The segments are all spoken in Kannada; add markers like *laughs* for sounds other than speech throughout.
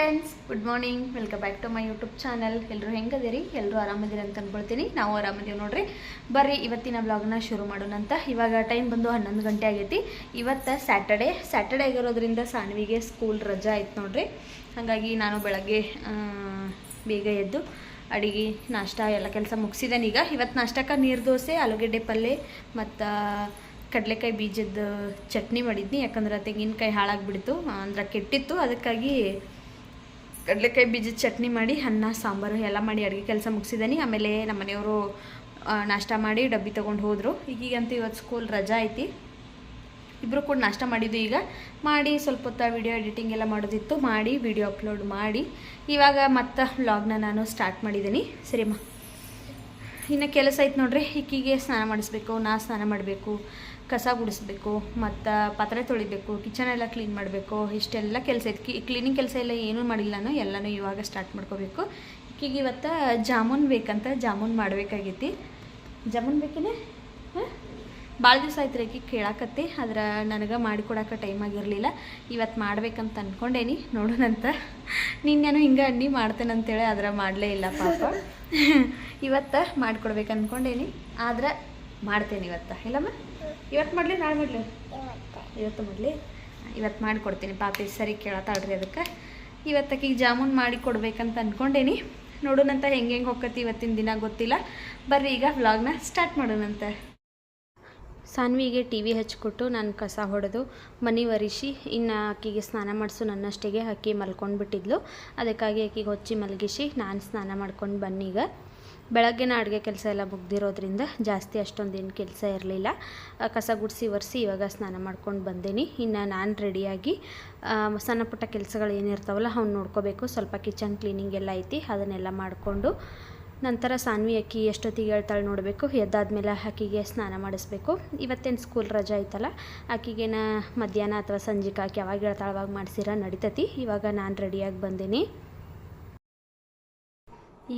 Friends good morning welcome back to my YouTube channel ಎಲ್ಲರೂ ಹೆಂಗದಿರಿ? ಎಲ್ಲರೂ ಆರಾಮದಿರಿ ಅಂತ ಅಂದ್ಕೊಳ್ತೀನಿ ನಾವು ಆರಾಮದೀವಿ ನೋಡ್ರಿ. ಬರ್ರಿ, ಇವತ್ತಿನ ಬ್ಲಾಗ್ನ ಶುರು ಮಾಡೋಣ ಅಂತ. ಇವಾಗ ಟೈಮ್ ಬಂದು ಹನ್ನೊಂದು ಗಂಟೆ ಆಗೈತಿ. ಇವತ್ತು ಸ್ಯಾಟರ್ಡೆ ಸ್ಯಾಟರ್ಡೆ ಆಗಿರೋದ್ರಿಂದ ಸಾನ್ವಿಗೆ ಸ್ಕೂಲ್ ರಜಾ ಆಯ್ತು ನೋಡ್ರಿ. ಹಾಗಾಗಿ ನಾನು ಬೆಳಗ್ಗೆ ಬೇಗ ಎದ್ದು ಅಡಿಗೆ, ನಾಷ್ಟ ಎಲ್ಲ ಕೆಲಸ ಮುಗಿಸಿದ್ದೇನೆ ಈಗ. ಇವತ್ತು ನಾಷ್ಟಕ್ಕೆ ನೀರು ದೋಸೆ, ಆಲೂಗಡ್ಡೆ ಪಲ್ಯ ಮತ್ತು ಕಡಲೆಕಾಯಿ ಬೀಜದ ಚಟ್ನಿ ಮಾಡಿದ್ನಿ. ಯಾಕಂದ್ರೆ ತೆಂಗಿನಕಾಯಿ ಹಾಳಾಗಿಬಿಡ್ತು, ಅಂದ್ರೆ ಕೆಟ್ಟಿತ್ತು. ಅದಕ್ಕಾಗಿ ಕಡಲೆಕಾಯಿ ಬೀಜದ ಚಟ್ನಿ ಮಾಡಿ, ಅನ್ನ, ಸಾಂಬಾರು ಎಲ್ಲ ಮಾಡಿ ಅಡುಗೆ ಕೆಲಸ ಮುಗಿಸಿದ್ದೀನಿ ಆಮೇಲೆ ನಮ್ಮ ಮನೆಯವರು ನಾಷ್ಟ ಮಾಡಿ ಡಬ್ಬಿ ತೊಗೊಂಡು ಹೋದರು. ಈಗೀಗಂತೂ ಇವತ್ತು ಸ್ಕೂಲ್ ರಜಾ ಐತಿ. ಇಬ್ಬರು ಕೂಡ ನಾಷ್ಟ ಮಾಡಿದ್ದು ಈಗ. ಮಾಡಿ ಸ್ವಲ್ಪ ಹೊತ್ತು ವಿಡಿಯೋ ಎಡಿಟಿಂಗ್ ಎಲ್ಲ ಮಾಡೋದಿತ್ತು. ಮಾಡಿ ವೀಡಿಯೋ ಅಪ್ಲೋಡ್ ಮಾಡಿ. ಇವಾಗ ಮತ್ತೆ ವ್ಲಾಗ್ನ ನಾನು ಸ್ಟಾರ್ಟ್ ಮಾಡಿದ್ದೀನಿ ಸರಿಮ್ಮ ಇನ್ನು ಕೆಲಸ ಐತೆ ನೋಡ್ರಿ ಇಕ್ಕಿಗೆ ಸ್ನಾನ ಮಾಡಿಸ್ಬೇಕು, ನಾ ಸ್ನಾನ ಮಾಡಬೇಕು, ಕಸ ಗುಡಿಸ್ಬೇಕು, ಮತ್ತು ಪಾತ್ರೆ ತೊಳಿಬೇಕು ಕಿಚನ್ ಎಲ್ಲ ಕ್ಲೀನ್ ಮಾಡಬೇಕು, ಇಷ್ಟೆಲ್ಲ ಕೆಲಸ ಐತೆ ಕಿ ಕ್ಲೀನಿಂಗ್ ಕೆಲಸ ಎಲ್ಲ ಏನೂ ಮಾಡಿಲ್ಲ ನಾನು ಎಲ್ಲನೂ ಇವಾಗ ಸ್ಟಾರ್ಟ್ ಮಾಡ್ಕೋಬೇಕು. ಇಕ್ಕಿಗೆ ಇವತ್ತು ಜಾಮೂನ್ ಬೇಕಂತ ಜಾಮೂನ್ ಮಾಡಬೇಕಾಗೈತಿ. ಜಾಮೂನ್ ಬೇಕೇನೆ? ಹಾಂ? ಭಾಳ ದಿವಸ ಆಯ್ತು ರೀ ಆಕೆ ಕೇಳಾಕತ್ತಿ, ಆದ್ರೆ ನನಗೆ ಮಾಡಿಕೊಡಕ್ಕೆ ಟೈಮ್ ಆಗಿರಲಿಲ್ಲ. ಇವತ್ತು ಮಾಡ್ಬೇಕಂತ ಅಂದ್ಕೊಂಡೇನಿ ನೋಡೋಣಂತ. ನಿನ್ನೇನು ಹಿಂಗೆ ಅಣ್ಣಿ ಮಾಡ್ತೇನೆ ಅಂತೇಳಿ ಆದ್ರೆ ಮಾಡಲೇ ಇಲ್ಲ ಪಾಪ. *laughs* ಇವತ್ತು ಮಾಡ್ಕೊಡ್ಬೇಕು ಅಂದ್ಕೊಂಡೇನಿ ಆದ್ರೆ ಮಾಡ್ತೇನೆ ಇವತ್ತು. ಇಲ್ಲಮ್ಮ? ಇವತ್ತು ಮಾಡಲಿ, ನಾಳೆ ಮಾಡಲಿ? ಇವತ್ತು ಮಾಡಲಿ. ಇವತ್ತು ಮಾಡಿಕೊಡ್ತೀನಿ. ಪಾಪಿ ಸರಿ ಕೇಳತ್ತಾಳ್ರಿ ಅದಕ್ಕೆ. ಇವತ್ತಕ್ಕೀಗ ಜಾಮೂನ್ ಮಾಡಿ ಕೊಡ್ಬೇಕಂತ ಅಂದ್ಕೊಂಡೇನಿ ನೋಡೋಣಂತ ಹೆಂಗೆ ಹೆಂಗೆ ಹೋಗ್ಕತಿ ಇವತ್ತಿನ ದಿನ ಗೊತ್ತಿಲ್ಲ. ಬರ್ರಿ ಈಗ ವ್ಲಾಗ್ನ ಸ್ಟಾರ್ಟ್ ಮಾಡೋಣಂತೆ. ಸಾನ್ವಿಗೆ ಟಿ ವಿ ಹಚ್ಕೊಟ್ಟು ನಾನು ಕಸ ಹೊಡೆದು ಮನೆ ಒರೆಸಿ ಇನ್ನು ಆಕಿಗೆ ಸ್ನಾನ ಮಾಡಿಸು ನನ್ನಷ್ಟಿಗೆ ಅಕ್ಕಿ ಮಲ್ಕೊಂಡ್ಬಿಟ್ಟಿದ್ಲು. ಅದಕ್ಕಾಗಿ ಆಕಿಗೆ ಹೊಚ್ಚಿ ಮಲಗಿಸಿ ನಾನು ಸ್ನಾನ ಮಾಡ್ಕೊಂಡು ಬನ್ನೀಗ ಬೆಳಗ್ಗೆನ ಅಡುಗೆ ಕೆಲಸ ಎಲ್ಲ ಮುಗ್ದಿರೋದ್ರಿಂದ ಜಾಸ್ತಿ ಅಷ್ಟೊಂದೇನು ಕೆಲಸ ಇರಲಿಲ್ಲ. ಕಸ ಗುಡಿಸಿ ಒರೆಸಿ ಇವಾಗ ಸ್ನಾನ ಮಾಡ್ಕೊಂಡು ಬಂದೇನಿ. ಇನ್ನು ನಾನು ರೆಡಿಯಾಗಿ ಸಣ್ಣ ಪುಟ್ಟ ಕೆಲಸಗಳು ಏನಿರ್ತಾವಲ್ಲ, ಅವ್ನು ನೋಡ್ಕೋಬೇಕು. ಸ್ವಲ್ಪ ಕಿಚನ್ ಕ್ಲೀನಿಂಗ್ ಎಲ್ಲ ಐತಿ, ಅದನ್ನೆಲ್ಲ ಮಾಡಿಕೊಂಡು ನಂತರ ಸಾನ್ವಿ ಅಕ್ಕಿ ಎಷ್ಟೊತ್ತಿಗೆ ಹೇಳ್ತಾಳೆ ನೋಡಬೇಕು. ಎದ್ದಾದ್ಮೇಲೆ ಅಕ್ಕಿಗೆ ಸ್ನಾನ ಮಾಡಿಸ್ಬೇಕು. ಇವತ್ತೇನು ಸ್ಕೂಲ್ ರಜಾ ಐತಲ್ಲ ಆಕಿಗೇನ ಮಧ್ಯಾಹ್ನ ಅಥವಾ ಸಂಜೆಗೆ ಆಕಿ ಯಾವಾಗ ಹೇಳ್ತಾಳೆ ಅವಾಗ ಮಾಡಿಸಿರ ನಡಿತತಿ. ಇವಾಗ ನಾನು ರೆಡಿಯಾಗಿ ಬಂದೀನಿ.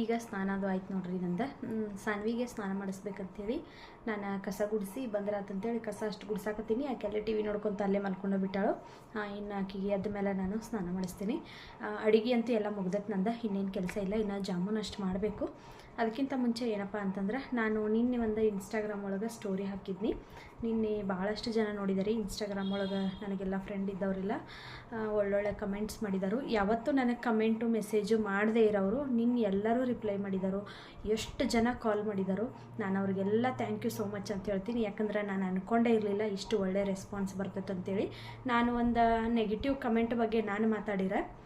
ಈಗ ಸ್ನಾನ ಅದು ಆಯ್ತು ನೋಡ್ರಿ ನಂದು. ಸಾನ್ವಿಗೆ ಸ್ನಾನ ಮಾಡಿಸ್ಬೇಕಂತೇಳಿ ನಾನು ಕಸ ಗುಡಿಸಿ ಬಂದ್ರಾತಂತೇಳಿ ಕಸ ಅಷ್ಟು ಗುಡ್ಸಾಕತ್ತೀನಿ. ಆಕೆಲ್ಲ ಟಿ ವಿ ನೋಡ್ಕೊತ ಅಲ್ಲೇ ಮಲ್ಕೊಂಡು ಬಿಟ್ಟಾಳು. ಇನ್ನು ಆಕಿಗೆ ಅದ್ರ ಮೇಲೆ ನಾನು ಸ್ನಾನ ಮಾಡಿಸ್ತೀನಿ. ಅಡಿಗೆ ಅಂತೂ ಎಲ್ಲ ಮುಗ್ದತ್ ನಂದು. ಇನ್ನೇನು ಕೆಲಸ ಇಲ್ಲ. ಇನ್ನು ಜಾಮೂನ್ ಅಷ್ಟು ಮಾಡಬೇಕು. ಅದಕ್ಕಿಂತ ಮುಂಚೆ ಏನಪ್ಪ ಅಂತಂದ್ರೆ ನಾನು ನಿನ್ನೆ ಒಂದು ಇನ್ಸ್ಟಾಗ್ರಾಮ್ ಒಳಗೆ ಸ್ಟೋರಿ ಹಾಕಿದ್ನಿ. ನಿನ್ನೆ ಭಾಳಷ್ಟು ಜನ ನೋಡಿದಾರೆ ಇನ್ಸ್ಟಾಗ್ರಾಮ್ ಒಳಗೆ ನನಗೆಲ್ಲ ಫ್ರೆಂಡ್ ಇದ್ದವರೆಲ್ಲ ಒಳ್ಳೊಳ್ಳೆ ಕಮೆಂಟ್ಸ್ ಮಾಡಿದರು. ಯಾವತ್ತೂ ನನಗೆ ಕಮೆಂಟು ಮೆಸೇಜು ಮಾಡದೇ ಇರೋರು, ನಿನ್ನ ಎಲ್ಲರೂ ರಿಪ್ಲೈ ಮಾಡಿದರು. ಎಷ್ಟು ಜನ ಕಾಲ್ ಮಾಡಿದರು. ನಾನು ಅವ್ರಿಗೆಲ್ಲ ಥ್ಯಾಂಕ್ ಯು ಸೋ ಮಚ್ ಅಂತ ಹೇಳ್ತೀನಿ. ಯಾಕಂದ್ರೆ ನಾನು ಅಂದ್ಕೊಂಡೇ ಇರಲಿಲ್ಲ ಇಷ್ಟು ಒಳ್ಳೆ ರೆಸ್ಪಾನ್ಸ್ ಬರ್ತೈತೆ ಅಂತೇಳಿ. ನಾನು ಒಂದು ನೆಗೆಟಿವ್ ಕಮೆಂಟ್ ಬಗ್ಗೆ ನಾನು ಮಾತಾಡಿರೆ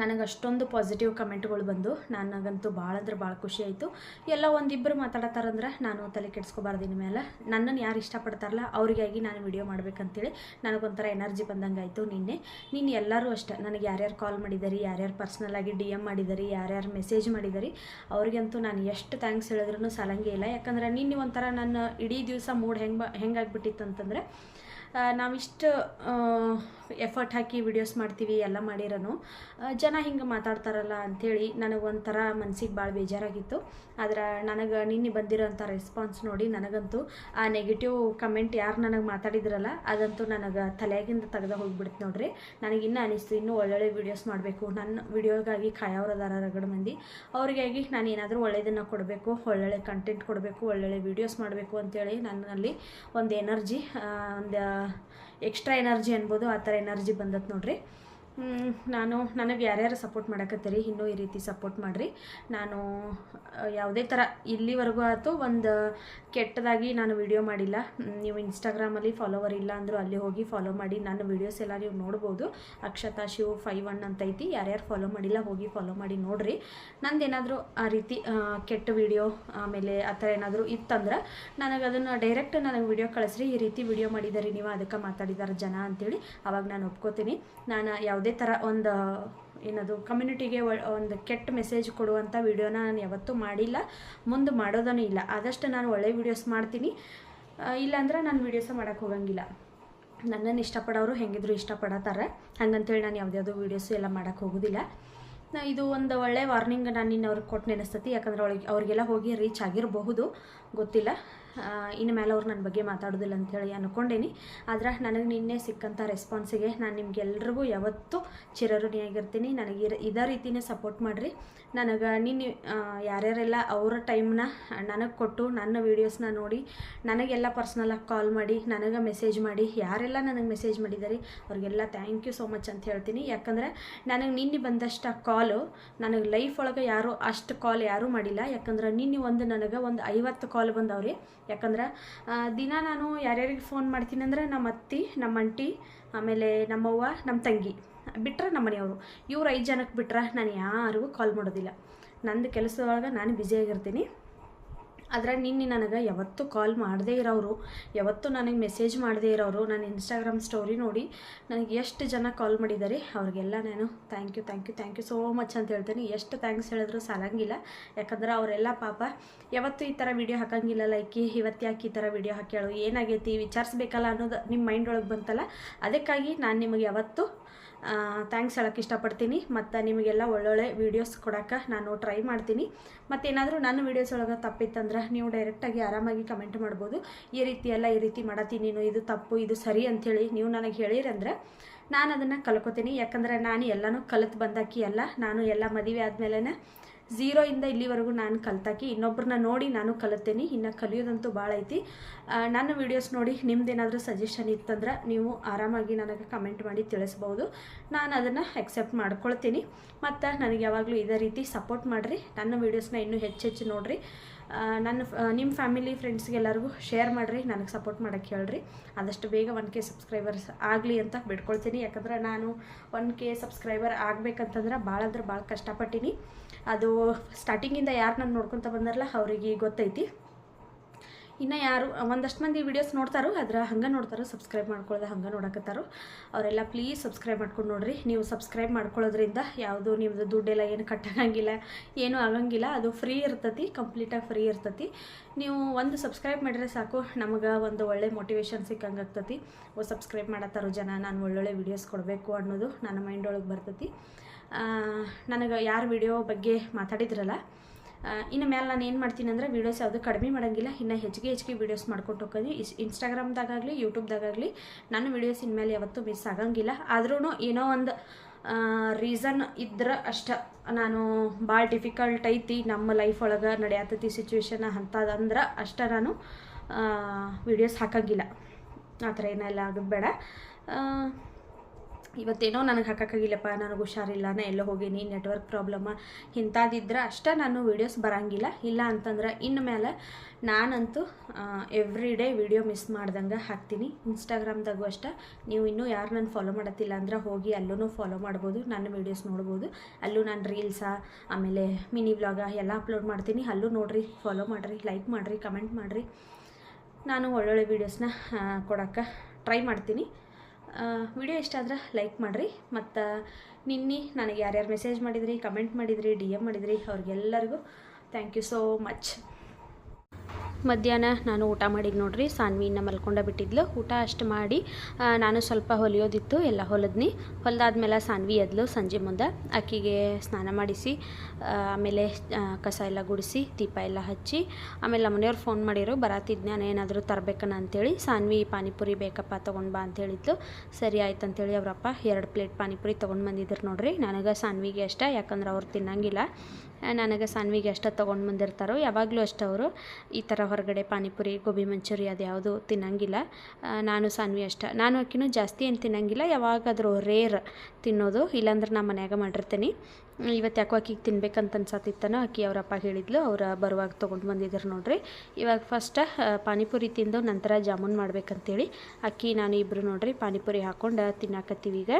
ನನಗೆ ಅಷ್ಟೊಂದು ಪಾಸಿಟಿವ್ ಕಮೆಂಟ್ಗಳು ಬಂದು ನನಗಂತೂ ಭಾಳ ಅಂದ್ರೆ ಭಾಳ ಖುಷಿ ಆಯಿತು. ಎಲ್ಲ ಒಂದಿಬ್ಬರು ಮಾತಾಡತ್ತಾರಂದ್ರೆ ನಾನು ತಲೆ ಕೆಡ್ಸ್ಕೊಬಾರ್ದು ಇನ್ಮೇಲೆ ನನ್ನನ್ನು ಯಾರು ಇಷ್ಟಪಡ್ತಾರಲ್ಲ ಅವರಿಗಾಗಿ ನಾನು ವಿಡಿಯೋ ಮಾಡಬೇಕಂತೇಳಿ ನನಗೊಂಥರ ಎನರ್ಜಿ ಬಂದಂಗೆ ಆಯಿತು ನಿನ್ನೆ. ನೀನು ಎಲ್ಲರೂ ಅಷ್ಟೇ, ನನಗೆ ಯಾರ್ಯಾರು ಕಾಲ್ ಮಾಡಿದಾರಿ, ಯಾರ್ಯಾರು ಪರ್ಸ್ನಲಾಗಿ ಡಿ ಎಂ ಮಾಡಿದಾರಿ, ಯಾರ್ಯಾರು ಮೆಸೇಜ್ ಮಾಡಿದಾರಿ, ಅವ್ರಿಗಂತೂ ನಾನು ಎಷ್ಟು ಥ್ಯಾಂಕ್ಸ್ ಹೇಳಿದ್ರೂ ಸಾಲಂಗೇ ಇಲ್ಲ. ಯಾಕಂದ್ರೆ ನಿನ್ನೆ ಒಂಥರ ನನ್ನ ಇಡೀ ದಿವಸ ಮೂಡ್ ಹೆಂಗೆ ಬ ಹೆಂಗಾಗ್ಬಿಟ್ಟಿತ್ತು ಅಂತಂದರೆ ನಾವಿಷ್ಟು ಎಫರ್ಟ್ ಹಾಕಿ ವಿಡಿಯೋಸ್ ಮಾಡ್ತೀವಿ, ಎಲ್ಲ ಮಾಡಿರೋನು. ಜನ ಹಿಂಗೆ ಮಾತಾಡ್ತಾರಲ್ಲ ಅಂಥೇಳಿ ನನಗೊಂಥರ ಮನಸ್ಸಿಗೆ ಭಾಳ ಬೇಜಾರಾಗಿತ್ತು. ಆದ್ರೆ ನನಗೆ ನಿನ್ನೆ ಬಂದಿರೋಂಥ ರೆಸ್ಪಾನ್ಸ್ ನೋಡಿ ನನಗಂತೂ ಆ ನೆಗೆಟಿವ್ ಕಮೆಂಟ್ ಯಾರು ನನಗೆ ಮಾತಾಡಿದ್ರಲ್ಲ, ಅದಂತೂ ನನಗೆ ತಲೆಯಾಗಿಂದ ತೆಗೆದ ಹೋಗ್ಬಿಡ್ತು ನೋಡ್ರಿ. ನನಗೆ ಇನ್ನೂ ಅನಿಸ್ತು, ಇನ್ನೂ ಒಳ್ಳೊಳ್ಳೆ ವೀಡಿಯೋಸ್ ಮಾಡಬೇಕು. ನನ್ನ ವಿಡಿಯೋಗಾಗಿ ಕಾಯೋರದಾರ ರಗಡ ಮಂದಿ. ಅವ್ರಿಗಾಗಿ ನಾನು ಏನಾದರೂ ಒಳ್ಳೆಯದನ್ನು ಕೊಡಬೇಕು, ಒಳ್ಳೊಳ್ಳೆ ಕಂಟೆಂಟ್ ಕೊಡಬೇಕು, ಒಳ್ಳೊಳ್ಳೆ ವೀಡಿಯೋಸ್ ಮಾಡಬೇಕು ಅಂತೇಳಿ ನನ್ನಲ್ಲಿ ಒಂದು ಎನರ್ಜಿ ಒಂದು ಎಕ್ಸ್ಟ್ರಾ ಎನರ್ಜಿ ಅನ್ಬೋದು ಆ ಥರ ಎನರ್ಜಿ ಬಂದತ್ ನೋಡ್ರಿ. ನಾನು ನನಗೆ ಯಾರ್ಯಾರು ಸಪೋರ್ಟ್ ಮಾಡಕತ್ತೀರಿ, ಇನ್ನೂ ಈ ರೀತಿ ಸಪೋರ್ಟ್ ಮಾಡಿರಿ. ನಾನು ಯಾವುದೇ ಥರ ಇಲ್ಲಿವರೆಗೂ ಆಯಿತು, ಒಂದು ಕೆಟ್ಟದಾಗಿ ನಾನು ವಿಡಿಯೋ ಮಾಡಿಲ್ಲ. ನೀವು ಇನ್ಸ್ಟಾಗ್ರಾಮಲ್ಲಿ ಫಾಲೋವರ್ ಇಲ್ಲ ಅಂದರೂ ಅಲ್ಲಿ ಹೋಗಿ ಫಾಲೋ ಮಾಡಿ, ನನ್ನ ವೀಡಿಯೋಸ್ ಎಲ್ಲ ನೀವು ನೋಡ್ಬೋದು. ಅಕ್ಷತಾ, ಶಿವ್ ಫೈವ್ ಒನ್ ಅಂತ ಐತಿ, ಯಾರ್ಯಾರು ಫಾಲೋ ಮಾಡಿಲ್ಲ, ಹೋಗಿ ಫಾಲೋ ಮಾಡಿ ನೋಡ್ರಿ. ನಂದೇನಾದರೂ ಆ ರೀತಿ ಕೆಟ್ಟ ವಿಡಿಯೋ ಆಮೇಲೆ ಆ ಥರ ಏನಾದರೂ ಇತ್ತಂದ್ರೆ ನನಗೆ ಅದನ್ನು ಡೈರೆಕ್ಟ್ ನನಗೆ ವಿಡಿಯೋ ಕಳಿಸ್ರಿ. ಈ ರೀತಿ ವಿಡಿಯೋ ಮಾಡಿದಾರೆ ನೀವು ಅದಕ್ಕೆ ಮಾತಾಡಿದಾರೆ ಜನ ಅಂತೇಳಿ ಅವಾಗ ನಾನು ಒಪ್ಕೋತೀನಿ. ನಾನು ಯಾವುದೇ ಥರ ಒಂದು, ಏನದು ಕಮ್ಯುನಿಟಿಗೆ ಒಂದು ಕೆಟ್ಟ ಮೆಸೇಜ್ ಕೊಡುವಂಥ ವಿಡಿಯೋನ ನಾನು ಯಾವತ್ತೂ ಮಾಡಿಲ್ಲ. ಮುಂದೆ ಮಾಡೋದನ್ನು ಇಲ್ಲ. ಆದಷ್ಟು ನಾನು ಒಳ್ಳೆ ವೀಡಿಯೋಸ್ ಮಾಡ್ತೀನಿ. ಇಲ್ಲಾಂದ್ರೆ ನಾನು ವೀಡಿಯೋಸ ಮಾಡೋಕ್ಕೆ ಹೋಗಂಗಿಲ್ಲ. ನನ್ನನ್ನು ಇಷ್ಟಪಡೋರು ಹೆಂಗಿದ್ರು ಇಷ್ಟಪಡತ್ತಾರೆ ಹಂಗಂತೇಳಿ ನಾನು ಯಾವುದ್ಯಾವುದೋ ವೀಡಿಯೋಸು ಎಲ್ಲ ಮಾಡೋಕ್ಕೆ ಹೋಗೋದಿಲ್ಲ. ಇದು ಒಂದು ಒಳ್ಳೆ ವಾರ್ನಿಂಗ್ ನಾನು ನಿನ್ನ ಅವ್ರಿಗೆ ಕೊಟ್ಟು ನೆನೆಸ್ತತಿ. ಯಾಕಂದ್ರೆ ಅವಳಿಗೆ, ಅವರಿಗೆಲ್ಲ ಹೋಗಿ ರೀಚ್ ಆಗಿರಬಹುದು. ಗೊತ್ತಿಲ್ಲ. ಇನ್ನು ಮೇಲೆ ಅವ್ರು ನನ್ನ ಬಗ್ಗೆ ಮಾತಾಡೋದಿಲ್ಲ ಅಂಥೇಳಿ ಅಂದ್ಕೊಂಡೇನಿ ಆದ್ರೆ ನನಗೆ ನಿನ್ನೆ ಸಿಕ್ಕಂಥ ರೆಸ್ಪಾನ್ಸಿಗೆ ನಾನು ನಿಮ್ಗೆಲ್ರಿಗೂ ಯಾವತ್ತೂ ಚಿರಋಣಿಯಾಗಿರ್ತೀನಿ. ನನಗೆ ಇದೇ ರೀತಿನೇ ಸಪೋರ್ಟ್ ಮಾಡಿರಿ. ನನಗೆ ನಿನ್ನೆ ಯಾರ್ಯಾರೆಲ್ಲ ಅವರ ಟೈಮ್ನ ನನಗೆ ಕೊಟ್ಟು ನನ್ನ ವೀಡಿಯೋಸ್ನ ನೋಡಿ ನನಗೆಲ್ಲ ಪರ್ಸ್ನಲಾಗಿ ಕಾಲ್ ಮಾಡಿ, ನನಗೆ ಮೆಸೇಜ್ ಮಾಡಿ, ಯಾರೆಲ್ಲ ನನಗೆ ಮೆಸೇಜ್ ಮಾಡಿದ್ದಾರೆ ಅವ್ರಿಗೆಲ್ಲ ಥ್ಯಾಂಕ್ ಯು ಸೋ ಮಚ್ ಅಂತ ಹೇಳ್ತೀನಿ. ಯಾಕಂದರೆ ನನಗೆ ನಿನ್ನೆ ಬಂದಷ್ಟು ಕಾಲು ನನಗೆ ಲೈಫ್ ಒಳಗೆ ಯಾರು ಅಷ್ಟು ಕಾಲ್ ಯಾರೂ ಮಾಡಿಲ್ಲ. ಯಾಕಂದ್ರೆ ನಿನ್ನೆ ಒಂದು ನನಗೆ ಒಂದು ಐವತ್ತು ಕಾಲ್ ಬಂದವ್ರಿ. ಯಾಕಂದ್ರೆ ದಿನ ನಾನು ಯಾರ್ಯಾರಿಗೆ ಫೋನ್ ಮಾಡ್ತೀನಿ ಅಂದ್ರೆ ನಮ್ಮ ಅತ್ತಿ, ನಮ್ಮ ಅಂಟಿ ಆಮೇಲೆ ನಮ್ಮವ್ವ ನಮ್ಮ ತಂಗಿ. ಬಿಟ್ರೆ ನಮ್ಮ ಮನೆಯವರು. ಇವ್ರು ಐದು ಜನಕ್ಕೆ ಬಿಟ್ರೆ ನಾನು ಯಾರಿಗೂ ಕಾಲ್ ಮಾಡೋದಿಲ್ಲ. ನಂದು ಕೆಲಸದೊಳಗೆ ನಾನು ಬ್ಯುಸಿಯಾಗಿರ್ತೀನಿ ಆದ್ರೆ ನಿನ್ನೆ ನನಗೆ ಯಾವತ್ತೂ ಕಾಲ್ ಮಾಡದೇ ಇರೋರು ಯಾವತ್ತೂ ನನಗೆ ಮೆಸೇಜ್ ಮಾಡದೇ ಇರೋರು ನನ್ನ ಇನ್ಸ್ಟಾಗ್ರಾಮ್ ಸ್ಟೋರಿ ನೋಡಿ ನನಗೆ ಎಷ್ಟು ಜನ ಕಾಲ್ ಮಾಡಿದ್ದಾರೆ ಅವ್ರಿಗೆಲ್ಲ ನಾನು thank you thank you thank you so much ಅಂತ ಹೇಳ್ತೀನಿ. ಎಷ್ಟು ಥ್ಯಾಂಕ್ಸ್ ಹೇಳಿದ್ರು ಸಾಲಂಗಿಲ್ಲ. ಯಾಕಂದ್ರೆ ಅವರೆಲ್ಲ ಪಾಪ ಯಾವತ್ತೂ ಈ ಥರ ವಿಡಿಯೋ ಹಾಕಂಗಿಲ್ಲ ಲೈಕ್ ಇವತ್ತು ಯಾಕೆ ಈ ಥರ ವಿಡಿಯೋ ಹಾಕ್ಯಾಳು, ಏನಾಗೈತಿ, ವಿಚಾರಿಸ್ಬೇಕಲ್ಲ ಅನ್ನೋದು ನಿಮ್ಮ ಮೈಂಡ್ ಒಳಗೆ ಬಂತಲ್ಲ. ಅದಕ್ಕಾಗಿ ನಾನು ನಿಮಗೆ ಯಾವತ್ತೂ ಥ್ಯಾಂಕ್ಸ್ ಹೇಳೋಕ್ಕೆ ಇಷ್ಟಪಡ್ತೀನಿ. ಮತ್ತು ನಿಮಗೆಲ್ಲ ಒಳ್ಳೊಳ್ಳೆ ವೀಡಿಯೋಸ್ ಕೊಡೋಕೆ ನಾನು ಟ್ರೈ ಮಾಡ್ತೀನಿ. ಮತ್ತೇನಾದರೂ ನನ್ನ ವೀಡಿಯೋಸ್ ಒಳಗೆ ತಪ್ಪಿತ್ತಂದ್ರೆ ನೀವು ಡೈರೆಕ್ಟಾಗಿ ಆರಾಮಾಗಿ ಕಮೆಂಟ್ ಮಾಡ್ಬೋದು. ಈ ರೀತಿ ಎಲ್ಲ ಈ ರೀತಿ ಮಾಡತ್ತೀನಿ ನೀನು, ಇದು ತಪ್ಪು, ಇದು ಸರಿ ಅಂಥೇಳಿ ನೀವು ನನಗೆ ಹೇಳಿರಂದ್ರೆ ನಾನು ಅದನ್ನು ಕಲ್ಕೋತೀನಿ. ಯಾಕಂದ್ರೆ ನಾನು ಎಲ್ಲನೂ ಕಲಿತು ಬಂದಾಕಿ ಅಲ್ಲ, ನಾನು ಎಲ್ಲ ಮದುವೆ ಆದಮೇಲೆ ಝೀರೋಯಿಂದ ಇಲ್ಲಿವರೆಗೂ ನಾನು ಕಲ್ತಾಕಿ ಇನ್ನೊಬ್ಬರನ್ನ ನೋಡಿ ನಾನು ಕಲಿತೇನೆ ಇನ್ನು ಕಲಿಯೋದಂತೂ ಭಾಳ ಐತಿ. ನನ್ನ ವೀಡಿಯೋಸ್ ನೋಡಿ ನಿಮ್ದೇನಾದರೂ ಸಜೆಷನ್ ಇತ್ತಂದ್ರೆ ನೀವು ಆರಾಮಾಗಿ ನನಗೆ ಕಮೆಂಟ್ ಮಾಡಿ ತಿಳಿಸ್ಬೋದು. ನಾನು ಅದನ್ನು ಎಕ್ಸೆಪ್ಟ್ ಮಾಡ್ಕೊಳ್ತೀನಿ. ಮತ್ತು ನನಗೆ ಯಾವಾಗಲೂ ಇದೇ ರೀತಿ ಸಪೋರ್ಟ್ ಮಾಡಿರಿ. ನನ್ನ ವೀಡಿಯೋಸ್ನ ಇನ್ನೂ ಹೆಚ್ಚೆಚ್ಚು ನೋಡಿರಿ. ನನ್ನ ನಿಮ್ಮ ಫ್ಯಾಮಿಲಿ ಫ್ರೆಂಡ್ಸ್ಗೆಲ್ಲರಿಗೂ ಶೇರ್ ಮಾಡಿರಿ, ನನಗೆ ಸಪೋರ್ಟ್ ಮಾಡೋಕ್ಕೆ ಹೇಳ್ರಿ. ಆದಷ್ಟು ಬೇಗ ಒನ್ ಕೆ ಸಬ್ಸ್ಕ್ರೈಬರ್ಸ್ ಆಗಲಿ ಅಂತ ಬಿಡ್ಕೊಳ್ತೀನಿ ಯಾಕಂದ್ರೆ ನಾನು ಒನ್ ಕೆ ಸಬ್ಸ್ಕ್ರೈಬರ್ ಆಗಬೇಕಂತಂದ್ರೆ ಭಾಳ ಅಂದ್ರೆ ಭಾಳ ಕಷ್ಟಪಟ್ಟಿನಿ. ಅದು ಸ್ಟಾರ್ಟಿಂಗಿಂದ ಯಾರು ನಾನು ನೋಡ್ಕೊತ ಬಂದಾರಲ್ಲ, ಅವರಿಗೆ ಗೊತ್ತೈತಿ. ಇನ್ನು ಯಾರು, ಒಂದಷ್ಟು ಮಂದಿ ವೀಡಿಯೋಸ್ ನೋಡ್ತಾರೋ, ಅದರ ಹಂಗೆ ನೋಡ್ತಾರೋ ಸಬ್ಸ್ಕ್ರೈಬ್ ಮಾಡ್ಕೊಳ್ಳೋದು ಹಂಗೆ ನೋಡಕತ್ತಾರೋ, ಅವರೆಲ್ಲ ಪ್ಲೀಸ್ ಸಬ್ಸ್ಕ್ರೈಬ್ ಮಾಡ್ಕೊಂಡು ನೋಡ್ರಿ. ನೀವು ಸಬ್ಸ್ಕ್ರೈಬ್ ಮಾಡ್ಕೊಳ್ಳೋದ್ರಿಂದ ಯಾವುದು ನಿಮ್ಮದು ದುಡ್ಡೆಲ್ಲ ಏನು ಕಟ್ಟಾಗಂಗಿಲ್ಲ, ಏನೂ ಆಗಂಗಿಲ್ಲ, ಅದು ಫ್ರೀ ಇರ್ತತಿ ಕಂಪ್ಲೀಟಾಗಿ ಫ್ರೀ ಇರ್ತತಿ. ನೀವು ಒಂದು ಸಬ್ಸ್ಕ್ರೈಬ್ ಮಾಡಿದ್ರೆ ಸಾಕು, ನಮಗೆ ಒಂದು ಒಳ್ಳೆ ಮೋಟಿವೇಶನ್ ಸಿಕ್ಕಂಗೆ ಆಗ್ತತಿ ಓ ಸಬ್ಸ್ಕ್ರೈಬ್ ಮಾಡತ್ತಾರೋ ಜನ, ನಾನು ಒಳ್ಳೊಳ್ಳೆ ವೀಡಿಯೋಸ್ ಕೊಡಬೇಕು ಅನ್ನೋದು ನನ್ನ ಮೈಂಡ್ ಒಳಗೆ ಬರ್ತತಿ. ನನಗೆ ಯಾರು ವಿಡಿಯೋ ಬಗ್ಗೆ ಮಾತಾಡಿದ್ರಲ್ಲ ಇನ್ನು ಮೇಲೆ ನಾನು ಏನು ಮಾಡ್ತೀನಿ ಅಂದರೆ ವೀಡಿಯೋಸ್ ಯಾವುದು ಕಡಿಮೆ ಮಾಡೋಂಗಿಲ್ಲ. ಇನ್ನು ಹೆಚ್ಚಿಗೆ ಹೆಚ್ಚಿಗೆ ವೀಡಿಯೋಸ್ ಮಾಡ್ಕೊಂಡು ಹೋಗೋದು ಇಸ್ ಇನ್ಸ್ಟಾಗ್ರಾಮ್ದಾಗಲಿ ಯೂಟ್ಯೂಬ್ದಾಗಲಿ ನನ್ನ ವೀಡಿಯೋಸ್ ಇನ್ಮೇಲೆ ಯಾವತ್ತೂ ಮಿಸ್ ಆಗಂಗಿಲ್ಲ. ಆದ್ರೂ ಏನೋ ಒಂದು ರೀಸನ್ ಇದ್ರೆ ಅಷ್ಟ ನಾನು ಭಾಳ ಡಿಫಿಕಲ್ಟ್ ಐತಿ. ನಮ್ಮ ಲೈಫ್ ಒಳಗೆ ನಡೆಯತೈತಿ ಸಿಚುವೇಶನ್ ಅಂತದಂದ್ರೆ ಅಷ್ಟ ನಾನು ವೀಡಿಯೋಸ್ ಹಾಕಂಗಿಲ್ಲ. ಆ ಥರ ಏನೆಲ್ಲ ಆಗೋದು ಬೇಡ. ಇವತ್ತೇನೋ ನನಗೆ ಹಾಕೋಕ್ಕಾಗಿಲ್ಲಪ್ಪ ನನಗೆ ಹುಷಾರಿಲ್ಲ, ನಾ ಎಲ್ಲೋ ಹೋಗೀನಿ ನೆಟ್ವರ್ಕ್ ಪ್ರಾಬ್ಲಮ್ಮ ಇಂಥದ್ದಿದ್ರೆ ಅಷ್ಟೇ ನಾನು ವೀಡಿಯೋಸ್ ಬರೋಂಗಿಲ್ಲ. ಇಲ್ಲ ಅಂತಂದ್ರೆ ಇನ್ನು ಮೇಲೆ ನಾನಂತೂ ಎವ್ರಿ ಡೇ ವಿಡಿಯೋ ಮಿಸ್ ಮಾಡ್ದಂಗೆ ಹಾಕ್ತೀನಿ. ಇನ್ಸ್ಟಾಗ್ರಾಮ್ದಾಗೂ ಅಷ್ಟೇ. ನೀವು ಇನ್ನೂ ಯಾರು ನಾನು ಫಾಲೋ ಮಾಡತ್ತಿಲ್ಲ ಅಂದ್ರೆ ಹೋಗಿ ಅಲ್ಲೂ ಫಾಲೋ ಮಾಡ್ಬೋದು ನನ್ನ ವೀಡಿಯೋಸ್ ನೋಡ್ಬೋದು. ಅಲ್ಲೂ ನಾನು ರೀಲ್ಸ ಆಮೇಲೆ ಮಿನಿ ವ್ಲಾಗ ಎಲ್ಲ ಅಪ್ಲೋಡ್ ಮಾಡ್ತೀನಿ. ಅಲ್ಲೂ ನೋಡಿರಿ ಫಾಲೋ ಮಾಡಿರಿ ಲೈಕ್ ಮಾಡಿರಿ ಕಮೆಂಟ್ ಮಾಡಿರಿ. ನಾನು ಒಳ್ಳೊಳ್ಳೆ ವೀಡಿಯೋಸ್ನ ಕೊಡೋಕ್ಕೆ ಟ್ರೈ ಮಾಡ್ತೀನಿ. ವಿಡಿಯೋ ಇಷ್ಟ ಆದ್ರೆ ಲೈಕ್ ಮಾಡಿರಿ. ಮತ್ತು ನಿನ್ನೆ ನನಗೆ ಯಾರ್ಯಾರು ಮೆಸೇಜ್ ಮಾಡಿದ್ರಿ ಕಮೆಂಟ್ ಮಾಡಿದ್ರಿ ಡಿ ಎಂ ಮಾಡಿದ್ರಿ, ಅವ್ರಿಗೆಲ್ಲರಿಗೂ ಥ್ಯಾಂಕ್ ಯು ಸೋ ಮಚ್ ಮಧ್ಯಾಹ್ನ ನಾನು ಊಟ ಮಾಡಿದ್ದು ನೋಡ್ರಿ, ಸಾನ್ವಿ ಇನ್ನು ಮಲ್ಕೊಂಡ ಬಿಟ್ಟಿದ್ಲು. ಊಟ ಅಷ್ಟು ಮಾಡಿ ನಾನು ಸ್ವಲ್ಪ ಹೊಲಿಯೋದಿತ್ತು, ಎಲ್ಲ ಹೊಲದ್ನಿ. ಹೊಲ್ದಾದ್ಮೇಲೆ ಸಾನ್ವಿ ಎದ್ಲು ಸಂಜೆ ಮುಂದೆ. ಅಕ್ಕಿಗೆ ಸ್ನಾನ ಮಾಡಿಸಿ ಆಮೇಲೆ ಕಸ ಎಲ್ಲ ಗುಡಿಸಿ, ದೀಪ ಎಲ್ಲ ಹಚ್ಚಿ, ಆಮೇಲೆ ಮನೆಯವ್ರು ಫೋನ್ ಮಾಡಿರು ಬರಾತಿದ್ದೆ ನಾನು ಏನಾದರೂ ತರಬೇಕನ? ಅಂತೇಳಿ. ಸಾನ್ವಿ ಪಾನಿಪುರಿ ಬೇಕಪ್ಪ ತೊಗೊಂಡು ಬಾ ಅಂತ ಹೇಳಿದ್ಲು. ಸರಿ ಆಯ್ತು ಅಂತೇಳಿ ಅವರಪ್ಪ ಎರಡು ಪ್ಲೇಟ್ ಪಾನಿಪುರಿ ತೊಗೊಂಡು ಬಂದಿದ್ರು ನೋಡ್ರಿ. ನನಗೆ ಸಾನ್ವಿಗೆ ಅಷ್ಟ, ಯಾಕಂದ್ರೆ ಅವ್ರು ತಿನ್ನಂಗಿಲ್ಲ. ನನಗೆ ಸಾನ್ವಿಗೆ ಅಷ್ಟ ತೊಗೊಂಡು ಬಂದಿರ್ತಾರೋ, ಯಾವಾಗಲೂ ಅಷ್ಟೇ ಅವರು. ಈ ಥರ ಹೊರಗಡೆ ಪಾನಿಪುರಿ, ಗೋಬಿ ಮಂಚೂರಿ ಅದು ಯಾವುದು ತಿನ್ನಂಗಿಲ್ಲ ನಾನು ಸಾನ್ವಿ ಅಷ್ಟ. ನಾನು ಅಕ್ಕಿನೂ ಜಾಸ್ತಿ ಏನು ತಿನ್ನಂಗಿಲ್ಲ. ಯಾವಾಗಾದರೂ ರೇರ್ ತಿನ್ನೋದು. ಇಲ್ಲಾಂದ್ರೆ ನಾನು ಮನ್ಯಾಗ ಮಾಡಿರ್ತೀನಿ. ಇವತ್ತು ಯಾಕೋ ಅಕ್ಕಿಗೆ ತಿನ್ಬೇಕಂತ ಅನ್ಸತ್ತಿತ್ತನೋ ಅಕ್ಕಿ ಅವರಪ್ಪ ಹೇಳಿದ್ಲು. ಅವ್ರ ಬರುವಾಗ ತೊಗೊಂಡು ಬಂದಿದ್ರು ನೋಡ್ರಿ. ಇವಾಗ ಫಸ್ಟ್ ಪಾನಿಪುರಿ ತಿಂದು ನಂತರ ಜಾಮೂನ್ ಮಾಡ್ಬೇಕಂತೇಳಿ. ಅಕ್ಕಿ ನಾನು ಇಬ್ಬರು ನೋಡ್ರಿ ಪಾನಿಪುರಿ ಹಾಕ್ಕೊಂಡು ತಿನ್ನಾಕತ್ತೀವಿ ಈಗ.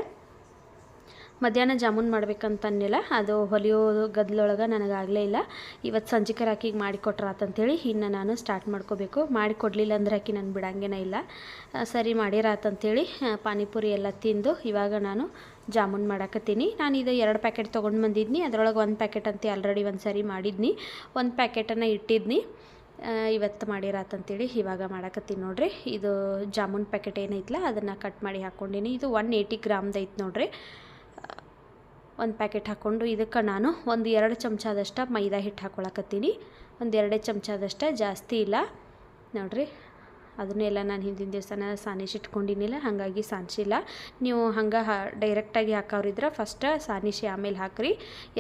ಮಧ್ಯಾಹ್ನ ಜಾಮೂನ್ ಮಾಡ್ಬೇಕಂತನ್ನಿಲ್ಲ. ಅದು ಹೊಲಿಯೋದು ಗದ್ಲೊಳಗೆ ನನಗಾಗಲೇ ಇಲ್ಲ. ಇವತ್ತು ಸಂಜಿಕರ ಆಕಿಗೆ ಮಾಡಿಕೊಟ್ರಾತಂಥೇಳಿ ಇನ್ನು ನಾನು ಸ್ಟಾರ್ಟ್ ಮಾಡ್ಕೋಬೇಕು. ಮಾಡಿಕೊಡ್ಲಿಲ್ಲ ಅಂದ್ರೆ ಆಕಿ ನಾನು ಬಿಡಂಗೇನ ಇಲ್ಲ. ಸರಿ ಮಾಡಿರಾತಂತೇಳಿ ಆ, ಪಾನಿಪುರಿ ಎಲ್ಲ ತಿಂದು ಇವಾಗ ನಾನು ಜಾಮೂನ್ ಮಾಡಾಕತ್ತೀನಿ. ನಾನು ಇದು ಎರಡು ಪ್ಯಾಕೆಟ್ ತೊಗೊಂಡು ಬಂದಿದ್ನಿ. ಅದರೊಳಗೆ ಒಂದು ಪ್ಯಾಕೆಟ್ ಅಂತ ಆಲ್ರೆಡಿ ಒಂದು ಸರಿ ಮಾಡಿದ್ನಿ. ಒಂದು ಪ್ಯಾಕೆಟನ್ನು ಇಟ್ಟಿದ್ನಿ. ಇವತ್ತು ಇವತ್ತು ಮಾಡಿರಾತಂತೇಳಿ ಇವಾಗ ಮಾಡಾಕತ್ತೀನಿ ನೋಡ್ರಿ. ಇದು ಜಾಮೂನ್ ಪ್ಯಾಕೆಟ್ ಏನೈತಲ್ಲ ಅದನ್ನು ಕಟ್ ಮಾಡಿ ಹಾಕ್ಕೊಂಡಿನಿ ಇದು ಒನ್ ಏಯ್ಟಿ ಗ್ರಾಮ್ದು ಐತೆ ನೋಡ್ರಿ. ಒಂದು ಪ್ಯಾಕೆಟ್ ಹಾಕ್ಕೊಂಡು ಇದಕ್ಕೆ ನಾನು ಒಂದು ಎರಡು ಚಮಚದಷ್ಟು ಮೈದಾ ಹಿಟ್ಟು ಹಾಕ್ಕೊಳಕತ್ತೀನಿ ಒಂದು ಎರಡೇ ಚಮಚದಷ್ಟು ಜಾಸ್ತಿ ಇಲ್ಲ. ನೋಡ್ರಿ. ಅದನ್ನೆಲ್ಲ ನಾನು ಹಿಂದಿನ ದಿವಸನ ಸಾನಿಶ್ ಇಟ್ಕೊಂಡಿನಿಲ್ಲ, ಹಾಗಾಗಿ ಸಾನಿಸಿಲ್ಲ ನೀವು ಹಂಗೆ ಡೈರೆಕ್ಟಾಗಿ ಹಾಕೋರಿದ್ರೆ ಫಸ್ಟ್ ಸಾನಿಶಿ ಆಮೇಲೆ ಹಾಕ್ರಿ.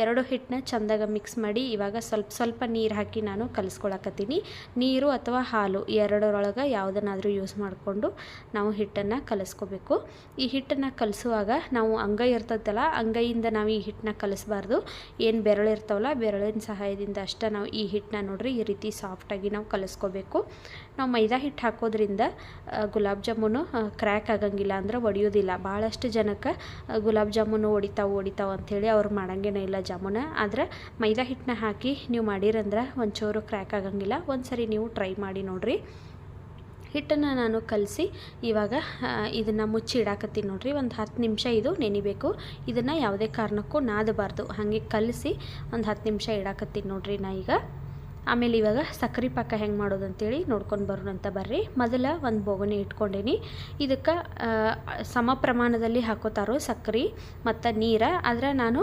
ಎರಡು ಹಿಟ್ಟನ್ನ ಚಂದಾಗ ಮಿಕ್ಸ್ ಮಾಡಿ, ಇವಾಗ ಸ್ವಲ್ಪ ಸ್ವಲ್ಪ ನೀರು ಹಾಕಿ ನಾನು ಕಲಿಸ್ಕೊಳಕತ್ತೀನಿ. ನೀರು ಅಥವಾ ಹಾಲು ಎರಡರೊಳಗೆ ಯಾವುದನ್ನಾದರೂ ಯೂಸ್ ಮಾಡಿಕೊಂಡು ನಾವು ಹಿಟ್ಟನ್ನು ಕಲಿಸ್ಕೋಬೇಕು. ಈ ಹಿಟ್ಟನ್ನು ಕಲಿಸುವಾಗ ನಾವು ಅಂಗೈ ಇರ್ತದಲ್ಲ, ಅಂಗೈಯಿಂದ ನಾವು ಈ ಹಿಟ್ಟನ್ನ ಕಲಿಸ್ಬಾರ್ದು. ಏನು ಬೆರಳು ಇರ್ತಾವಲ್ಲ, ಬೆರಳಿನ ಸಹಾಯದಿಂದ ಅಷ್ಟೇ ನಾವು ಈ ಹಿಟ್ಟನ್ನ ನೋಡ್ರಿ, ಈ ರೀತಿ ಸಾಫ್ಟಾಗಿ ನಾವು ಕಲಿಸ್ಕೋಬೇಕು. ನಾವು ಮೈದಾ ಹಿಟ್ಟು ಹಾಕೋದ್ರಿಂದ ಗುಲಾಬ್ ಜಾಮೂನು ಕ್ರ್ಯಾಕ್ ಆಗಂಗಿಲ್ಲ ಅಂದ್ರೆ ಒಡೆಯೋದಿಲ್ಲ. ಭಾಳಷ್ಟು ಜನಕ್ಕೆ ಗುಲಾಬ್ ಜಾಮೂನು ಒಡಿತಾವೆ ಒಡಿತಾವೆ ಅಂಥೇಳಿ ಅವ್ರು ಮಾಡಂಗೇನೇ ಇಲ್ಲ ಜಾಮೂನ. ಆದ್ರೆ ಮೈದಾ ಹಿಟ್ಟನ್ನ ಹಾಕಿ ನೀವು ಮಾಡಿರಂದ್ರೆ ಒಂಚೂರು ಕ್ರ್ಯಾಕ್ ಆಗಂಗಿಲ್ಲ. ಒಂದು ಸರಿ ನೀವು ಟ್ರೈ ಮಾಡಿ ನೋಡಿರಿ. ಹಿಟ್ಟನ್ನು ನಾನು ಕಲಸಿ ಇವಾಗ ಇದನ್ನು ಮುಚ್ಚಿ ಇಡಾಕತ್ತೀನಿ ನೋಡಿರಿ. ಒಂದು ಹತ್ತು ನಿಮಿಷ ಇದು ನೆನಿಬೇಕು. ಇದನ್ನು ಯಾವುದೇ ಕಾರಣಕ್ಕೂ ನಾದಬಾರ್ದು. ಹಾಗೆ ಕಲಸಿ ಒಂದು ಹತ್ತು ನಿಮಿಷ ಇಡಾಕತ್ತೀನಿ ನೋಡಿರಿ ನಾ ಈಗ. ಆಮೇಲೆ ಇವಾಗ ಸಕ್ಕರೆ ಪಾಕ ಹೆಂಗೆ ಮಾಡೋದು ಅಂತೇಳಿ ನೋಡ್ಕೊಂಡು ಬರೋಣಂತ ಬರ್ರಿ. ಮೊದಲ ಒಂದು ಬೋಗಣಿ ಇಟ್ಕೊಂಡೇನಿ. ಇದಕ್ಕೆ ಸಮ ಪ್ರಮಾಣದಲ್ಲಿ ಹಾಕೋತಾರೋ ಸಕ್ಕರೆ ಮತ್ತು ನೀರು. ಆದರೆ ನಾನು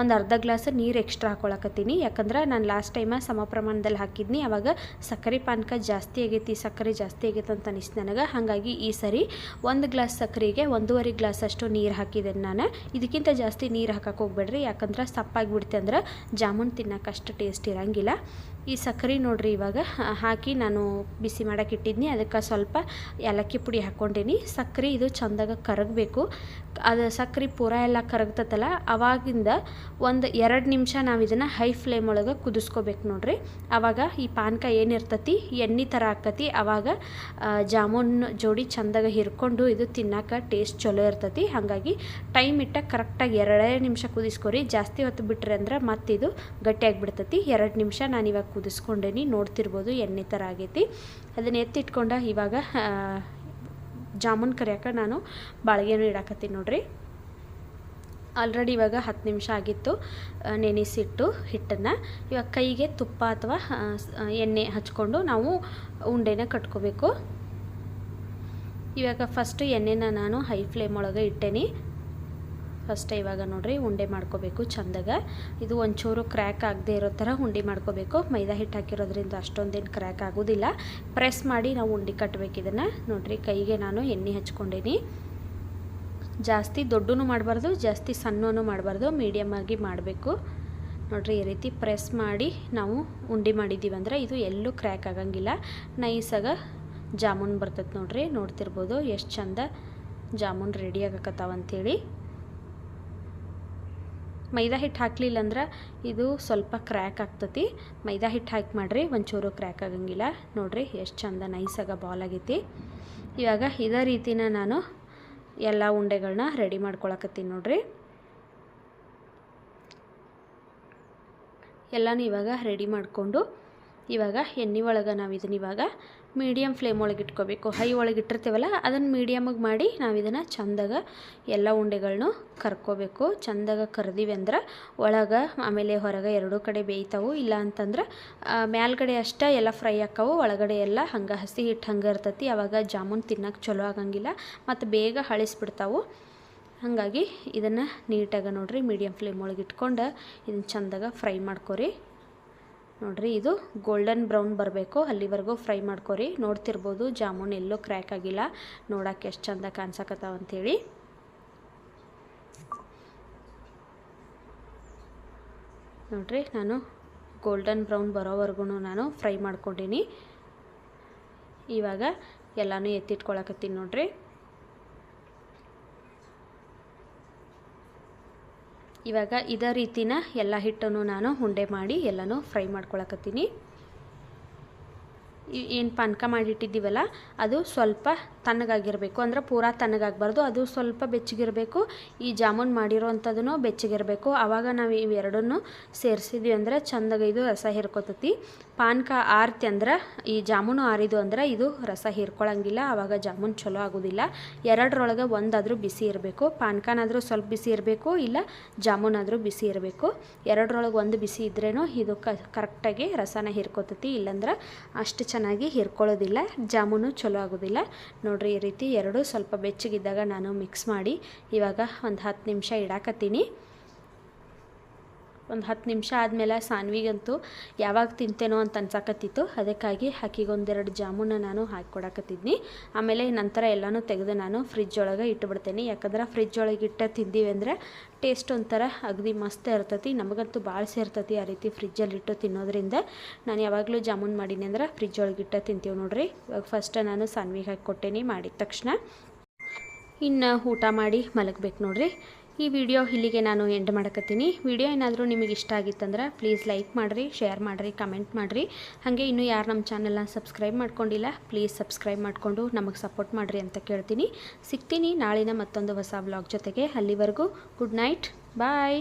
ಒಂದು ಅರ್ಧ ಗ್ಲಾಸ್ ನೀರು ಎಕ್ಸ್ಟ್ರಾ ಹಾಕೊಳಕತ್ತೀನಿ. ಯಾಕಂದ್ರೆ ನಾನು ಲಾಸ್ಟ್ ಟೈಮ ಸಮ ಪ್ರಮಾಣದಲ್ಲಿ ಹಾಕಿದ್ನಿ. ಅವಾಗ ಸಕ್ಕರೆ ಪಾನಕ ಜಾಸ್ತಿ ಆಗೈತಿ ಸಕ್ಕರೆ ಜಾಸ್ತಿ ಆಗೈತೆ ಅಂತ ಅನಿಸ್ತು ನನಗೆ. ಹಾಗಾಗಿ ಈ ಸರಿ ಒಂದು ಗ್ಲಾಸ್ ಸಕ್ಕರೆಗೆ ಒಂದೂವರೆ ಗ್ಲಾಸ್ ಅಷ್ಟು ನೀರು ಹಾಕಿದ್ದೇನೆ ನಾನು. ಇದಕ್ಕಿಂತ ಜಾಸ್ತಿ ನೀರು ಹಾಕಕ್ಕೆ ಹೋಗ್ಬೇಡ್ರಿ. ಯಾಕಂದ್ರೆ ಸಪ್ಪಾಗಿಬಿಡ್ತೆ ಅಂದ್ರೆ ಜಾಮೂನ್ ತಿನ್ನೋಕೆ ಟೇಸ್ಟ್ ಇರಂಗಿಲ್ಲ. ಈ ಸಕ್ಕರೆ ನೋಡ್ರಿ ಇವಾಗ ಹಾಕಿ ನಾನು ಬಿಸಿ ಮಾಡಕ್ಕೆ ಇಟ್ಟಿದ್ನಿ. ಅದಕ್ಕೆ ಸ್ವಲ್ಪ ಏಲಕ್ಕಿ ಪುಡಿ ಹಾಕ್ಕೊಂಡೀನಿ. ಸಕ್ಕರೆ ಇದು ಚಂದಾಗ ಕರಗಬೇಕು. ಅದು ಸಕ್ಕರೆ ಪೂರ ಎಲ್ಲ ಕರಗ್ತತಲ್ಲ, ಅವಾಗಿಂದ ಒಂದು ಎರಡು ನಿಮಿಷ ನಾವು ಇದನ್ನು ಹೈ ಫ್ಲೇಮ್ ಒಳಗೆ ಕುದಿಸ್ಕೋಬೇಕು ನೋಡ್ರಿ. ಆವಾಗ ಈ ಪಾನಕ ಏನಿರ್ತತಿ, ಎಣ್ಣೆ ಥರ ಆಕತಿ ಆವಾಗ ಜಾಮೂನ್ ಜೋಡಿ ಚಂದಾಗ ಹಿರ್ಕೊಂಡು ಇದು ತಿನ್ನಕ್ಕೆ ಟೇಸ್ಟ್ ಚಲೋ ಇರ್ತತಿ. ಹಾಗಾಗಿ ಟೈಮ್ ಇಟ್ಟ ಕರೆಕ್ಟಾಗಿ ಎರಡೇ ನಿಮಿಷ ಕುದಿಸ್ಕೊರಿ. ಜಾಸ್ತಿ ಹೊತ್ತು ಬಿಟ್ರೆ ಅಂದ್ರೆ ಮತ್ತಿದು ಗಟ್ಟಿಯಾಗಿಬಿಡ್ತತಿ ಎರಡು ನಿಮಿಷ ನಾನು ಇವಾಗ ಕುದಿಸ್ಕೊಂಡೇನಿ, ನೋಡ್ತಿರ್ಬೋದು ಎಣ್ಣೆ ಥರ ಆಗೈತಿ. ಅದನ್ನ ಎತ್ತಿಟ್ಕೊಂಡ ಇವಾಗ ಜಾಮೂನ್ ಕರಿಯಕ್ಕೆ ನಾನು ಬಾಳಿಗೆನೂ ಇಡಾಕತ್ತೀನಿ ನೋಡ್ರಿ. ಆಲ್ರೆಡಿ ಇವಾಗ ಹತ್ತು ನಿಮಿಷ ಆಗಿತ್ತು. ನೆನೆಸಿಟ್ಟು ಹಿಟ್ಟನ್ನು. ಇವಾಗ ಕೈಗೆ ತುಪ್ಪ ಅಥವಾ ಎಣ್ಣೆ ಹಚ್ಕೊಂಡು ನಾವು ಉಂಡೆನ ಕಟ್ಕೋಬೇಕು. ಇವಾಗ ಫಸ್ಟು ಎಣ್ಣೆನ ನಾನು ಹೈ ಫ್ಲೇಮ್ ಒಳಗೆ ಇಟ್ಟೇನಿ. ಫಸ್ಟ್ ಇವಾಗ ನೋಡಿರಿ ಉಂಡೆ ಮಾಡ್ಕೋಬೇಕು ಚಂದಾಗ. ಇದು ಒಂಚೂರು ಕ್ರ್ಯಾಕ್ ಆಗದೆ ಇರೋ ಥರ ಉಂಡೆ ಮಾಡ್ಕೋಬೇಕು. ಮೈದಾ ಹಿಟ್ಟು ಹಾಕಿರೋದ್ರಿಂದ ಅಷ್ಟೊಂದೇನು ಕ್ರ್ಯಾಕ್ ಆಗೋದಿಲ್ಲ. ಪ್ರೆಸ್ ಮಾಡಿ ನಾವು ಉಂಡೆ ಕಟ್ಟಬೇಕು ಇದನ್ನು. ನೋಡಿರಿ ಕೈಗೆ ನಾನು ಎಣ್ಣೆ ಹಚ್ಕೊಂಡೇನಿ. ಜಾಸ್ತಿ ದೊಡ್ಡೂ ಮಾಡಬಾರ್ದು, ಜಾಸ್ತಿ ಸಣ್ಣನೂ ಮಾಡಬಾರ್ದು ಮೀಡಿಯಮ್ ಆಗಿ ಮಾಡಬೇಕು. ನೋಡಿರಿ ಈ ರೀತಿ ಪ್ರೆಸ್ ಮಾಡಿ ನಾವು ಉಂಡೆ ಮಾಡಿದ್ದೀವಿ ಅಂದ್ರೆ ಇದು ಎಲ್ಲೂ ಕ್ರ್ಯಾಕ್ ಆಗಂಗಿಲ್ಲ. ನೈಸಾಗ ಜಾಮೂನ್ ಬರ್ತೈತೆ ನೋಡಿರಿ, ನೋಡ್ತಿರ್ಬೋದು. ಎಷ್ಟು ಚಂದ ಜಾಮೂನ್ ರೆಡಿ ಆಗಕತ್ತಾವ ಅಂಥೇಳಿ ಮೈದಾ ಹಿಟ್ಟು ಹಾಕಲಿಲ್ಲ ಅಂದ್ರೆ ಇದು ಸ್ವಲ್ಪ ಕ್ರ್ಯಾಕ್ ಆಗ್ತತಿ. ಮೈದಾ ಹಿಟ್ಟು ಹಾಕಿ ಮಾಡಿರಿ, ಒಂಚೂರು ಕ್ರ್ಯಾಕ್ ಆಗಂಗಿಲ್ಲ. ನೋಡಿರಿ ಎಷ್ಟು ಚಂದ ನೈಸಾಗ ಬಾಲ್ ಆಗೈತಿ. ಇವಾಗ ಇದೇ ರೀತಿನ ನಾನು ಎಲ್ಲ ಉಂಡೆಗಳನ್ನ ರೆಡಿ ಮಾಡ್ಕೊಳಕತ್ತೀನಿ ನೋಡಿರಿ. ಎಲ್ಲನೂ ಇವಾಗ ರೆಡಿ ಮಾಡಿಕೊಂಡು ಇವಾಗ ಎಣ್ಣೆ ಒಳಗೆ ನಾವು ಇದನ್ನ ಇವಾಗ ಮೀಡಿಯಮ್ ಫ್ಲೇಮ್ ಒಳಗೆ ಇಟ್ಕೋಬೇಕು. ಹೈ ಒಳಗೆ ಇಟ್ಟಿರ್ತೀವಲ್ಲ, ಅದನ್ನು ಮೀಡಿಯಮಿಗೆ ಮಾಡಿ ನಾವು ಇದನ್ನು ಚಂದಾಗ ಎಲ್ಲ ಉಂಡೆಗಳನ್ನು ಕರ್ಕೋಬೇಕು. ಚಂದಾಗ ಕರ್ದೀವಿ ಅಂದ್ರೆ ಒಳಗೆ, ಆಮೇಲೆ ಹೊರಗೆ ಎರಡೂ ಕಡೆ ಬೇಯ್ತಾವು. ಇಲ್ಲ ಅಂತಂದ್ರೆ ಮ್ಯಾಲ್ಗಡೆ ಅಷ್ಟೇ ಎಲ್ಲ ಫ್ರೈ ಆಕ್ಕಾವು, ಒಳಗಡೆ ಎಲ್ಲ ಹಂಗೆ ಹಸಿ ಹಿಟ್ಟು ಹಂಗೆ ಇರ್ತೈತಿ. ಅವಾಗ ಜಾಮೂನ್ ತಿನ್ನಕ್ಕೆ ಚಲೋ ಆಗಂಗಿಲ್ಲ, ಮತ್ತು ಬೇಗ ಹಳಿಸ್ಬಿಡ್ತಾವು. ಹಾಗಾಗಿ ಇದನ್ನು ನೀಟಾಗಿ ನೋಡಿರಿ ಮೀಡಿಯಮ್ ಫ್ಲೇಮ್ ಒಳಗೆ ಇಟ್ಕೊಂಡು ಇದನ್ನು ಚಂದಾಗ ಫ್ರೈ ಮಾಡ್ಕೊರಿ. ನೋಡ್ರಿ, ಇದು ಗೋಲ್ಡನ್ ಬ್ರೌನ್ ಬರಬೇಕು. ಅಲ್ಲಿವರೆಗೂ ಫ್ರೈ ಮಾಡ್ಕೊರಿ. ನೋಡ್ತಿರ್ಬೋದು, ಜಾಮೂನ್ ಎಲ್ಲೂ ಕ್ರ್ಯಾಕ್ ಆಗಿಲ್ಲ. ನೋಡಕ್ಕೆ ಎಷ್ಟು ಚಂದ ಕಾಣ್ಸಕತ್ತಾವ ಅಂಥೇಳಿ ನೋಡ್ರಿ, ನಾನು ಗೋಲ್ಡನ್ ಬ್ರೌನ್ ಬರೋವರೆಗೂ ನಾನು ಫ್ರೈ ಮಾಡ್ಕೊಂಡೀನಿ. ಇವಾಗ ಎಲ್ಲನೂ ಎತ್ತಿಟ್ಕೊಳಕತ್ತೀನಿ ನೋಡ್ರಿ. ಇವಾಗ ಇದೇ ರೀತಿನ ಎಲ್ಲ ಹಿಟ್ಟನ್ನು ನಾನು ಉಂಡೆ ಮಾಡಿ ಎಲ್ಲನೂ ಫ್ರೈ ಮಾಡ್ಕೊಳಕತ್ತೀನಿ. ಏನು ಪಾನಕ ಮಾಡಿಟ್ಟಿದ್ದೀವಲ್ಲ, ಅದು ಸ್ವಲ್ಪ ತಣ್ಣಗಾಗಿರಬೇಕು. ಅಂದ್ರೆ ಪೂರಾ ತಣ್ಣಗಾಗಬಾರ್ದು. ಅದು ಸ್ವಲ್ಪ ಬೆಚ್ಚಗಿರಬೇಕು. ಈ ಜಾಮೂನ್ ಮಾಡಿರೋ ಅಂಥದ್ದು ಬೆಚ್ಚಗಿರಬೇಕು. ಆವಾಗ ನಾವು ಇವೆರಡನ್ನು ಸೇರಿಸಿದ್ವಿ ಅಂದ್ರೆ ಚಂದಾಗ ಇದು ರಸ ಹೀರ್ಕೊತತಿ. ಪಾನಕ ಆರ್ತಿ ಅಂದ್ರೆ, ಈ ಜಾಮೂನು ಆರಿದು ಅಂದ್ರೆ ಇದು ರಸ ಹೀರ್ಕೊಳಂಗಿಲ್ಲ. ಆವಾಗ ಜಾಮೂನ್ ಚಲೋ ಆಗೋದಿಲ್ಲ. ಎರಡರೊಳಗೆ ಒಂದಾದರೂ ಬಿಸಿ ಇರಬೇಕು. ಪಾನಕನಾದರೂ ಸ್ವಲ್ಪ ಬಿಸಿ ಇರಬೇಕು. ಇಲ್ಲ, ಜಾಮೂನಾದರೂ ಬಿಸಿ ಇರಬೇಕು. ಎರಡರೊಳಗೆ ಒಂದು ಬಿಸಿ ಇದ್ರೇನೂ ಇದು ಕರೆಕ್ಟಾಗಿ ರಸನ ಹೀರ್ಕೊತತಿ. ಇಲ್ಲಂದ್ರೆ ಅಷ್ಟು ಚೆನ್ನಾಗಿ ಹಿರ್ಕೊಳ್ಳೋದಿಲ್ಲ, ಜಾಮೂನು ಚಲೋ ಆಗೋದಿಲ್ಲ. ನೋಡಿರಿ ಈ ರೀತಿ ಎರಡು ಸ್ವಲ್ಪ ಬೆಚ್ಚಗಿದ್ದಾಗ ನಾನು ಮಿಕ್ಸ್ ಮಾಡಿ ಇವಾಗ ಒಂದು ಹತ್ತು ನಿಮಿಷ ಇಡಾಕತ್ತೀನಿ. ಒಂದು ಹತ್ತು ನಿಮಿಷ ಆದಮೇಲೆ ಸಾನ್ವಿಗಂತೂ ಯಾವಾಗ ತಿಂತೇನೋ ಅಂತ ಅನ್ಸಕತ್ತಿತ್ತು. ಅದಕ್ಕಾಗಿ ಒಂದೆರಡು ಜಾಮೂನ ನಾನು ಹಾಕಿಕೊಡಕತ್ತಿದ್ನಿ ಆಮೇಲೆ ನಂತರ ಎಲ್ಲನೂ ತೆಗೆದು ನಾನು ಫ್ರಿಜ್ ಒಳಗೆ ಇಟ್ಟುಬಿಡ್ತೇನೆ ಯಾಕಂದ್ರೆ ಫ್ರಿಜ್ ಒಳಗೆ ಇಟ್ಟ ತಿಂದೀವಿ ಅಂದರೆ ಟೇಸ್ಟ್ ಒಂಥರ ಅಗದಿ ಮಸ್ತ್ ಇರ್ತತಿ. ನಮಗಂತೂ ಭಾಳ ಸೇರ್ತತಿ ಆ ರೀತಿ ಫ್ರಿಜ್ಜಲ್ಲಿ ಇಟ್ಟು ತಿನ್ನೋದ್ರಿಂದ. ನಾನು ಯಾವಾಗಲೂ ಜಾಮೂನ್ ಮಾಡೀನಿ ಅಂದ್ರೆ ಫ್ರಿಜ್ ಒಳಗೆ ಇಟ್ಟ ತಿಂತೀವಿ ನೋಡ್ರಿ. ಇವಾಗ ಫಸ್ಟ್ ನಾನು ಸಾನ್ವಿಗೆ ಹಾಕಿ ಕೊಟ್ಟೇನಿ ಮಾಡಿದ ತಕ್ಷಣ. ಇನ್ನು ಊಟ ಮಾಡಿ ಮಲಗಬೇಕು ನೋಡ್ರಿ. ಈ ವಿಡಿಯೋ ಇಲ್ಲಿಗೆ ನಾನು ಎಂಡ್ ಮಾಡಕತ್ತೀನಿ. ವಿಡಿಯೋ ಏನಾದರೂ ನಿಮಗೆ ಇಷ್ಟ ಆಗಿತ್ತಂದ್ರೆ ಪ್ಲೀಸ್ ಲೈಕ್ ಮಾಡಿರಿ ಶೇರ್ ಮಾಡಿರಿ ಕಮೆಂಟ್ ಮಾಡಿರಿ. ಹಾಗೆ ಇನ್ನೂ ಯಾರು ನಮ್ಮ ಚಾನಲ್ನ ಸಬ್ಸ್ಕ್ರೈಬ್ ಮಾಡ್ಕೊಂಡಿಲ್ಲ ಪ್ಲೀಸ್ ಸಬ್ಸ್ಕ್ರೈಬ್ ಮಾಡಿಕೊಂಡು ನಮಗೆ ಸಪೋರ್ಟ್ ಮಾಡಿರಿ ಅಂತ ಕೇಳ್ತೀನಿ. ಸಿಗ್ತೀನಿ ನಾಳಿನ ಮತ್ತೊಂದು ಹೊಸ ವ್ಲಾಗ್ ಜೊತೆಗೆ. ಅಲ್ಲಿವರೆಗೂ ಗುಡ್ ನೈಟ್ ಬಾಯ್